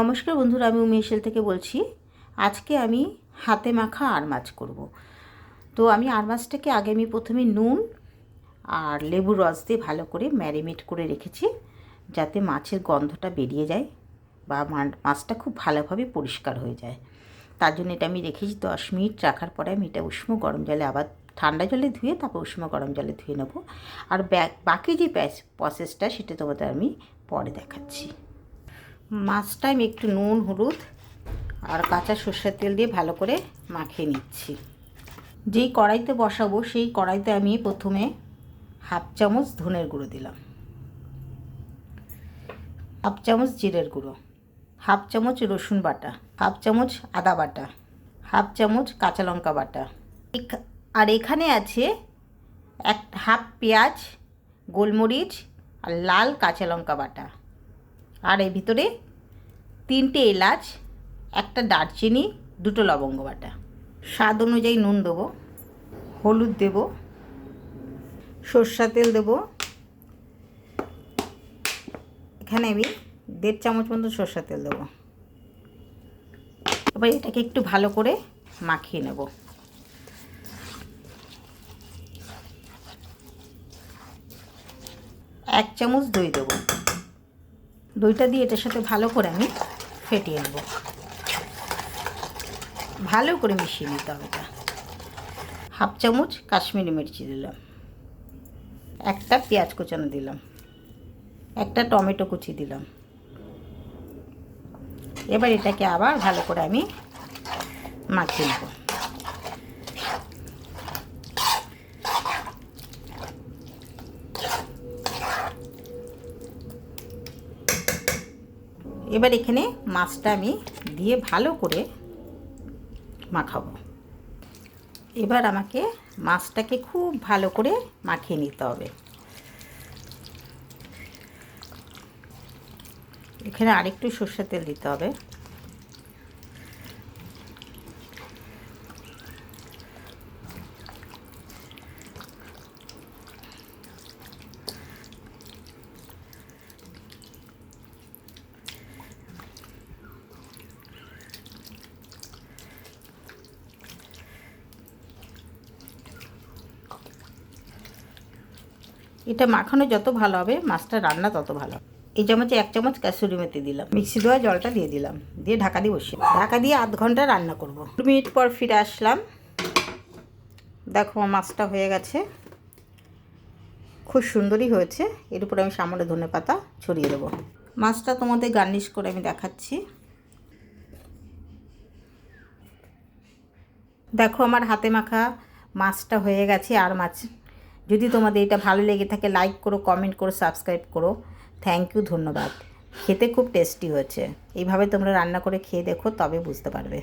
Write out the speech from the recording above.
নমস্কার বন্ধুরা, আমি উমেশেল থেকে বলছি, আজকে আমি হাতে মাখা আর মাছ করব। তো আমি আর মাছটাকে আগে আমি প্রথমে নুন আর লেবুর রস দিয়ে ভালো করে ম্যারিনেট করে রেখেছি, যাতে মাছের গন্ধটা বেরিয়ে যায় বা মাছটা খুব ভালোভাবে পরিষ্কার হয়ে যায়। তার জন্য এটা আমি রেখেছি দশ মিনিট, রাখার পরে আমি এটা উষ্ণ গরম জলে আবার ঠান্ডা জলে ধুয়ে তারপর উষ্ণ গরম জলে ধুয়ে নেব। আর বাকি যে প্রসেসটা সেটা তোমাদের আমি পরে দেখাচ্ছি। মাছটা আমি একটু নুন, হলুদ আর কাঁচা সর্ষের তেল দিয়ে ভালো করে মাখিয়ে নিচ্ছি। যেই কড়াইতে বসাবো, সেই কড়াইতে আমি প্রথমে হাফ চামচ ধনের গুঁড়ো দিলাম। হাফ চামচ জিরের গুঁড়ো, হাফ চামচ রসুন বাটা, হাফ চামচ আদা বাটা, হাফ চামচ কাঁচা লঙ্কা বাটা। আর এখানে আছে এক, হাফ পেঁয়াজ, গোলমরিচ আর লাল কাঁচা লঙ্কা বাটা। আর এর ভিতরে তিনটে এলাচ, একটা দারচিনি, দুটো লবঙ্গ বাটা। স্বাদ অনুযায়ী নুন দেবো, হলুদ দেব সর্ষা তেল দেব। এখানে আমি দেড় চামচ মতো সর্ষা তেল দেবো। এবার এটাকে একটু ভালো করে মাখিয়ে নেব। এক চামচ দই দেবো। দইটা দিয়ে এটার সাথে ভালো করে আমি ফেটিয়ে নেব। ভালো করে মিশিয়ে নিতে হবে এটা। হাফ চামচ কাশ্মীরি মির্চি দিলাম। একটা পেঁয়াজ কুচানো দিলাম। একটা টমেটো কুচি দিলাম। এবার এটাকে আবার ভালো করে আমি মাখিয়ে নেব। এবার এখানে মাছটা আমি দিয়ে ভালো করে মাখাবো। এবার আমাকে মাছটাকে খুব ভালো করে মাখিয়ে নিতে হবে। এখানে আরেকটু সর্ষের তেল দিতে হবে। এটা মাখানো যত ভালো হবে মাছটা রান্না তত ভালো এই চামচে এক চামচ কাসুরি মেথি দিলাম। মিক্সি দেওয়া জলটা দিয়ে দিলাম। দিয়ে ঢাকা দিয়ে বসিয়ে ঢাকা দিয়ে আধ ঘণ্টা রান্না করব। দু মিনিট পর ফিরে আসলাম। দেখো, মাছটা হয়ে গেছে। খুব সুন্দরই হয়েছে। এর উপরে আমি সামনে ধনে পাতা ছড়িয়ে দেবো। মাছটা তোমাদের গার্নিশ করে আমি দেখাচ্ছি। দেখো, আমার হাতে মাখা মাছটা হয়ে গেছে। আর মাছ যদি তোমাদের এটা ভালো লেগে থাকে লাইক করো কমেন্ট করো সাবস্ক্রাইব করো। থ্যাংক ইউ ধন্যবাদ। খেতে খুব টেস্টি হয়েছে। এইভাবে তোমরা রান্না করে খেয়ে দেখো, তবে বুঝতে পারবে।